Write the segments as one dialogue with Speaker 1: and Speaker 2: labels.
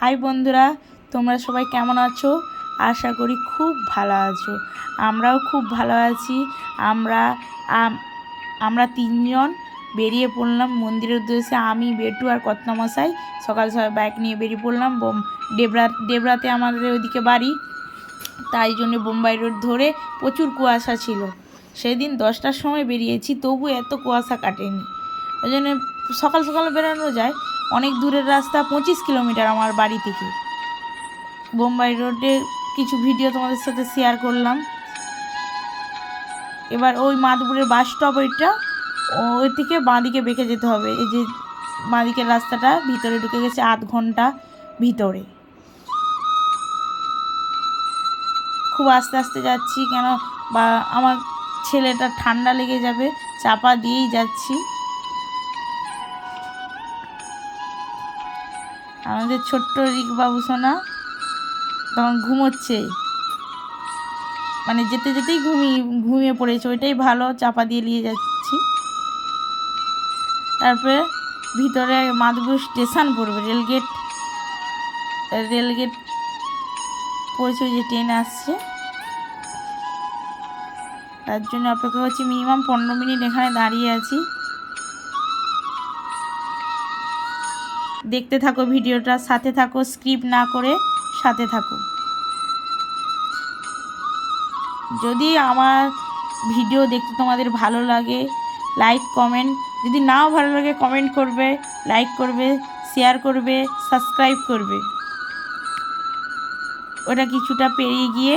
Speaker 1: High বন্ধুরা, তোমরা সবাই কেমন আছো? আশা করি খুব ভালো আছো। আমরাও খুব ভালো আছি। আমরা আমরা তিনজন বেরিয়ে পড়লাম মন্দিরের উদ্দেশ্যে। আমি, বেটু আর কত্নমশাই সকাল সকাল বাইক নিয়ে বেরিয়ে পড়লাম। বোম, ডেবরা, ডেবরাতে আমাদের ওইদিকে বাড়ি। তাই জন্য বোম্বাই রোড ধরে প্রচুর কুয়াশা ছিল। সেদিন দশটার সময় বেরিয়েছি, তবু এত কুয়াশা কাটেনি। ওই জন্য সকাল সকাল বেরানো যায়। অনেক দূরের রাস্তা, পঁচিশ কিলোমিটার আমার বাড়ি থেকে। বোম্বাই রোডে কিছু ভিডিও তোমাদের সাথে শেয়ার করলাম। এবার ওই মাধপুরের বাস স্টপ ওইটা ওই থেকে বাঁদিকে বেঁকে যেতে হবে। এই যে বাঁদিকের রাস্তাটা, ভিতরে ঢুকে গেছে আধ ঘণ্টা ভিতরে। খুব আস্তে আস্তে যাচ্ছি কেন, বা আমার ছেলেটা ঠান্ডা লেগে যাবে, চাপা দিয়েই যাচ্ছি। আমাদের ছোট্ট রিক বাবু সোনা তখন ঘুমোচ্ছে। মানে যেতে যেতেই ঘুমিয়ে ঘুমিয়ে পড়েছে, ওইটাই ভালো, চাপা দিয়ে নিয়ে যাচ্ছি। তারপরে ভিতরে মাধবপুর স্টেশন পড়বে, রেলগেট রেলগেট পড়েছে যে ট্রেন আসছে। তার জন্য অপেক্ষা করছি, মিনিমাম পনেরো মিনিট এখানে দাঁড়িয়ে আছি। দেখতে থাকো ভিডিওটা, সাথে থাকো, স্কিপ না করে সাথে থাকো। যদি আমার ভিডিও দেখতে তোমাদের ভালো লাগে লাইক কমেন্ট যদি নাও ভালো লাগে কমেন্ট করবে লাইক করবে শেয়ার করবে সাবস্ক্রাইব করবে। ওটা কিছুটা পেরিয়ে গিয়ে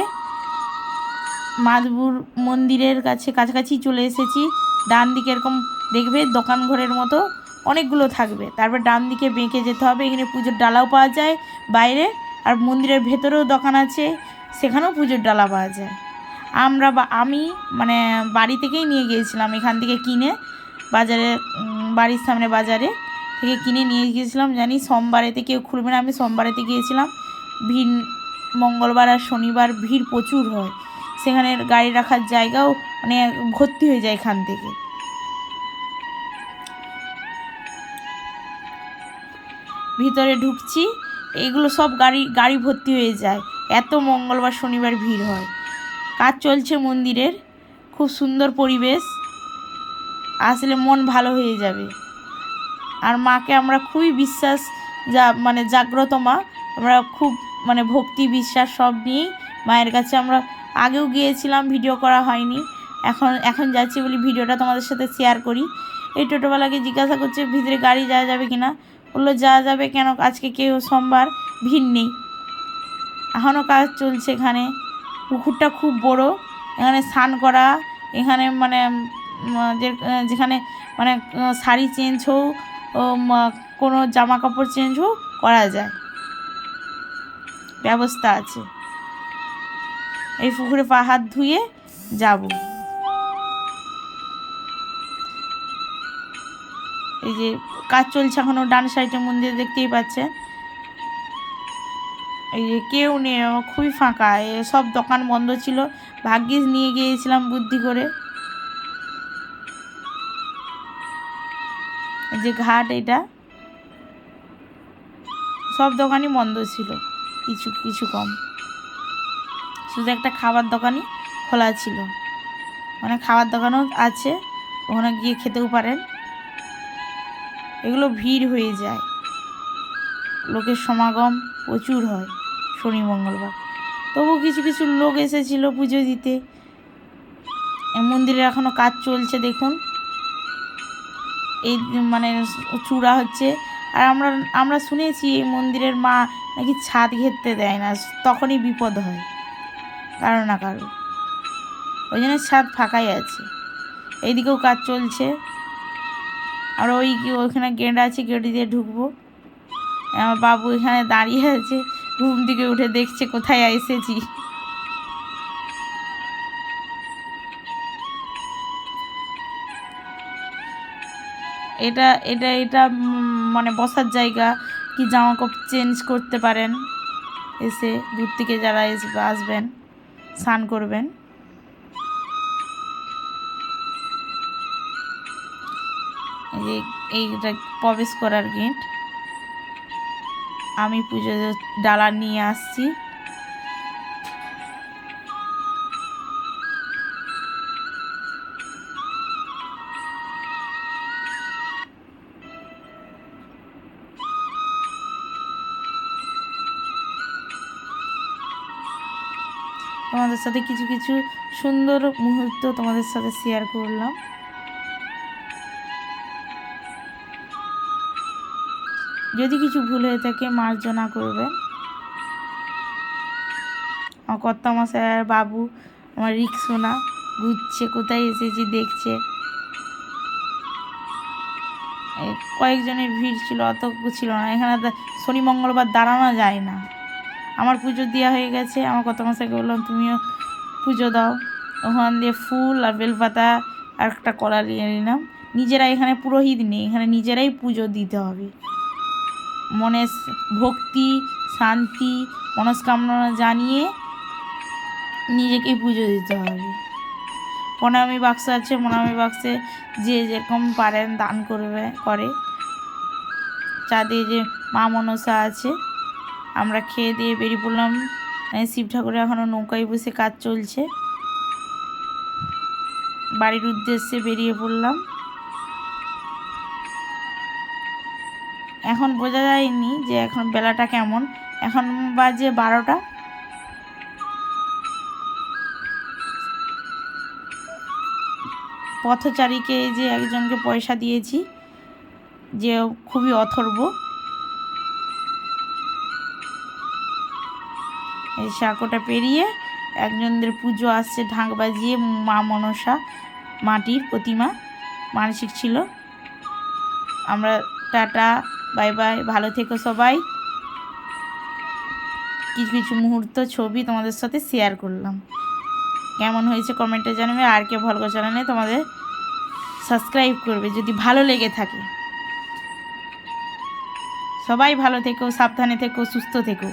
Speaker 1: মাধবুর মন্দিরের কাছে কাছাকাছি চলে এসেছি। ডান দিকে এরকম দেখবে দোকান ঘরের মতো অনেকগুলো থাকবে। তারপর ডান দিকে বেঁকে যেতে হবে, এখানে পুজোর ডালাও পাওয়া যায়, বাইরে আর মন্দিরের ভেতরেও দোকান আছে, সেখানেও পুজোর ডালা পাওয়া যায়। আমরা বা, আমি মানে বাড়ি থেকেই নিয়ে গিয়েছিলাম এখান থেকে কিনে, বাজারে বাড়ির সামনে বাজারে থেকে কিনে নিয়ে গিয়েছিলাম, জানি সোমবারেতে কেউ খুলবে না, আমি সোমবারেতে গিয়েছিলাম। ভিড়, মঙ্গলবার আর শনিবার ভিড় প্রচুর হয়, সেখানে গাড়ি রাখার জায়গাও মানে ভর্তি হয়ে যায় এখান থেকে। ভিতরে ঢুকছি, এগুলো সব গাড়ি গাড়ি ভর্তি হয়ে যায়। এত মঙ্গলবার শনিবার ভিড় হয়। কাজ চলছে মন্দিরের, খুব সুন্দর পরিবেশ। আসলে মন ভালো হয়ে যাবে। আর মাকে আমরা খুবই বিশ্বাস, যা মানে জাগ্রত মা। আমরা খুব মানে ভক্তি, বিশ্বাস সব নিয়েই মায়ের কাছে আমরা আগেও গিয়েছিলাম, ভিডিও করা হয়নি। এখন এখন যাচ্ছি বলি ভিডিওটা তোমাদের সাথে শেয়ার করি। এই টোটোওয়ালাকে জিজ্ঞাসা করছে, ভিতরে গাড়ি যাওয়া যাবে কি না বলল যাওয়া যাবে কেন? আজকে কেউ সোমবার ভিড় নেই। এখনও কাজ চলছে এখানে। পুকুরটা খুব বড়। এখানে স্নান করা, এখানে মানে যে, যেখানে মানে শাড়ি চেঞ্জ হোক কোনো জামা কাপড় চেঞ্জ হোক, করা যায়। ব্যবস্থা আছে। এই পুকুরে পা হাত ধুয়ে যাব। এই যে কাজ চলছে এখনও ডান সাইডে মন্দির দেখতেই পাচ্ছেন এই যে কেউ নেই খুবই ফাঁকা সব দোকান বন্ধ ছিল। ভাগ্যিস নিয়ে গিয়েছিলাম বুদ্ধি করে। যে ঘাট এটা, সব দোকানই বন্ধ ছিল, কিছু কিছু কম। শুধু একটা খাবার দোকানই খোলা ছিল। মানে খাবার দোকানও আছে, ওখানে গিয়ে খেতেও পারেন। এগুলো ভিড় হয়ে যায়। লোকের সমাগম প্রচুর হয় শনি, মঙ্গলবার। তবু কিছু কিছু লোক এসেছিল পুজো দিতে। মন্দিরে এখনও কাজ চলছে, দেখুন। এই মানে চূড়া হচ্ছে। আর আমরা আমরা শুনেছি এই মন্দিরের মা নাকি ছাদ ঘেরতে দেয় না, তখনই বিপদ হয়। কারও না কারও। ওই জন্য ছাদ ফাঁকাই আছে। এইদিকেও কাজ চলছে। আর ওই ওইখানে গেট আছে, গেট দিয়ে ঢুকবো। আমার বাবু এখানে দাঁড়িয়ে আছে, ঘুম থেকে উঠে দেখছে কোথায় এসেছি। এটা এটা এটা মানে বসার জায়গা কি জামা কাপড় চেঞ্জ করতে পারেন। এসে দূর থেকে যারা এসে, আসবেন, স্নান করবেন। এই যে এইটা প্রবেশ করার গেট আমি পুজো ডালা নিয়ে আসছি। তোমাদের সাথে কিছু কিছু সুন্দর মুহূর্ত তোমাদের সাথে শেয়ার করলাম। যদি কিছু ভুল হয়ে থাকে মার্জনা করবেন। আমার কর্তা মশাই আর বাবু, আমার রিক্সোনা ঘুরছে, কোথায় এসেছি দেখছে। কয়েকজনের ভিড় ছিল, অত ছিল না। এখানে শনি, মঙ্গলবার দাঁড়ানো যায় না। আমার পুজো দেওয়া হয়ে গেছে। আমার কত মশাইকে বললাম, তুমিও পুজো দাও। ওখান দিয়ে ফুল আর বেলপাতা আর একটা কলা নিয়ে নিলাম। নিজেরা এখানে পুরোহিত নেই, এখানে নিজেরাই পুজো দিতে হবে। মনে ভক্তি, শান্তি, মনস্কামনা জানিয়ে নিজেকেই পুজো দিতে হবে। প্রণামী বাক্স আছে, প্রণামী বাক্সে যে যেরকম পারেন দান করবে, করে। চাঁদে যে মা মনসা আছে, আমরা খেয়ে দিয়ে বেরিয়ে পড়লাম। শিব ঠাকুরের এখনও নৌকায় বসে কাজ চলছে। বাড়ির উদ্দেশ্যে বেরিয়ে পড়লাম। এখন বোঝা যায়নি যে এখন বেলাটা কেমন। এখন বাজে বারোটা। পথচারীকে যে একজনকে পয়সা দিয়েছি, যে খুবই অথর্ব। এই সাঁকোটা পেরিয়ে একজনদের পুজো আসছে, ঢাক বাজিয়ে মা মনসা, মাটির প্রতিমা, মানসিক ছিল। আমরা টাটা বাই বাই, ভালো থেকো সবাই। কিছু কিছু মুহূর্ত ছবি তোমাদের সাথে শেয়ার করলাম। কেমন হয়েছে কমেন্টে জানাবে, আর কে ভলগ চ্যানেলে তোমাদের সাবস্ক্রাইব করবে, যদি ভালো লেগে থাকে। সবাই ভালো থেকো, সাবধানে থেকো, সুস্থ থেকো।